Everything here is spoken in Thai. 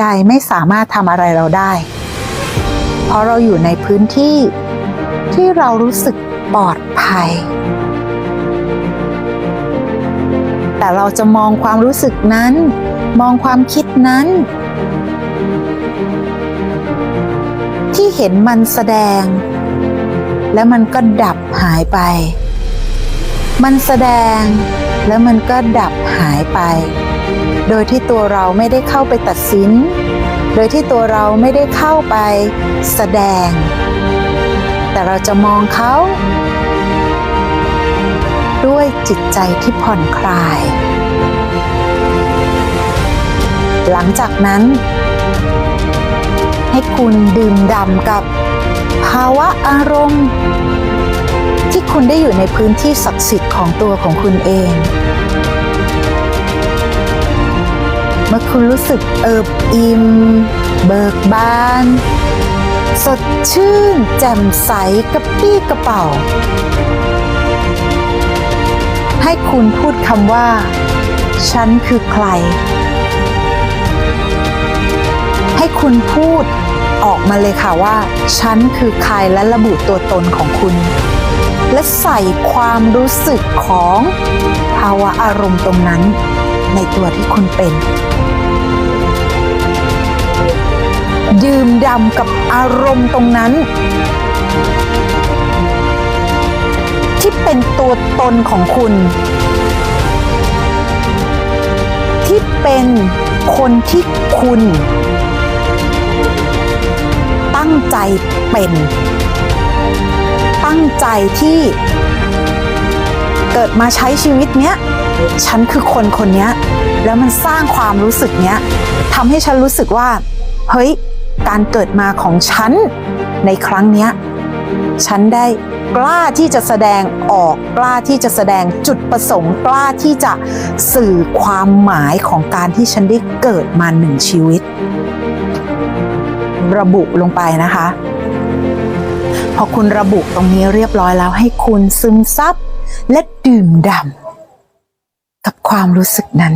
ใดๆไม่สามารถทำอะไรเราได้ เพราะเราอยู่ในพื้นที่ที่เรารู้สึกปลอดภัย แต่เราจะมองความรู้สึกนั้น มองความคิดนั้น ที่เห็นมันแสดง แล้วมันก็ดับหายไป มันแสดงแล้วมันก็ดับหายไป โดยที่ตัวเราไม่ได้เข้าไปตัดสิน โดยที่ตัวเราไม่ได้เข้าไปแสดง แต่เราจะมองเขา ด้วยจิตใจที่ผ่อนคลาย หลังจากนั้น ให้คุณดื่มด่ำกับภาวะอารมณ์ ที่คุณได้อยู่ในพื้นที่ศักดิ์สิทธิ์ของตัวของคุณเอง เมื่อคุณรู้สึกเอิบอิ่ม เบิกบาน สดชื่น แจ่มใสกระปี้กระเป๋า ให้คุณพูดคำว่า ฉันคือใคร ให้คุณพูดออกมาเลยค่ะว่า ฉันคือใครและระบุตัวตนของคุณ และใส่ความรู้สึกของภาวะอารมณ์ตรงนั้น ในตัวที่คุณเป็น ดื่มด่ำกับอารมณ์ตรงนั้น ที่เป็นตัวตนของคุณ ที่เป็นคนที่คุณ ตั้งใจเป็น ตั้งใจที่เกิดมาใช้ชีวิตเนี้ย ฉันคือคนคนนี้แล้วมันสร้างความรู้สึกเนี้ยทำให้ฉันรู้สึกว่า เฮ้ย การเกิดมาของฉันในครั้งเนี้ยฉันได้กล้าที่จะแสดงออกกล้าที่จะแสดงจุดประสงค์กล้าที่จะสื่อความหมายของการที่ฉันได้เกิดมาหนึ่งชีวิต ระบุลงไปนะคะ พอคุณระบุตรงนี้เรียบร้อยแล้วให้คุณซึมซับและดื่มด่ำ กับความรู้สึกนั้น